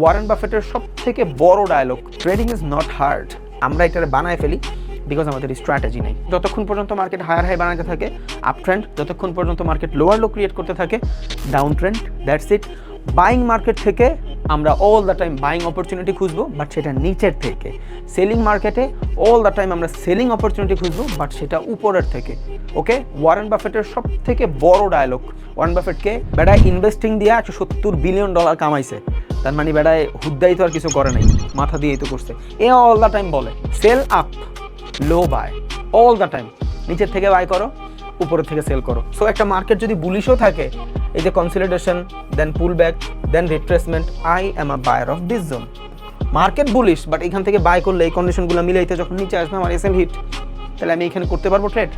Warren বাফেটের সব থেকে বড় dialogue trading is not hard আমরা এটা বানায় ফেলি বিকজ আমাদের স্ট্র্যাটেজি নেই। যতক্ষণ পর্যন্ত মার্কেট হায়ার হাই বানাতে থাকে আপ ট্রেন্ড যতক্ষণ পর্যন্ত মার্কেট লোয়ার লো ক্রিয়েট করতে থাকে down trend that's it buying market থেকে আমরা all the time buying opportunity খুঁজবো বাট সেটা নিচের থেকে। সেলিং মার্কেটে অল দ্য টাইম আমরা সেলিং অপরচুনিটি খুঁজবো বাট সেটা উপরের থেকে। ওকে ওয়ারেন বাফেটের সব থেকে বড় ডায়লগ ওয়ারেন বাফেটকে বেড়ায় ইনভেস্টিং দিয়ে একশো সত্তর বিলিয়ন ডলার কামাইছে। তার মানে বেড়ায় হুদ্দাই তো আর কিছু করে নাই, মাথা দিয়েই তো করছে। এ অল দ্য টাইম বলে sell up low buy all the time নিচের থেকে বাই করো, উপরের থেকে সেল করো। সো একটা মার্কেট যদি বুলিশও থাকে, এই যে consolidation then pull back then retracement I am a buyer of this zone market bullish but এখান থেকে বাই করলে এই কন্ডিশনগুলো মিলে মিলাইতে যখন নিচে আসবে, আমার এস হিট তাহলে আমি এখানে করতে পারব ট্রেড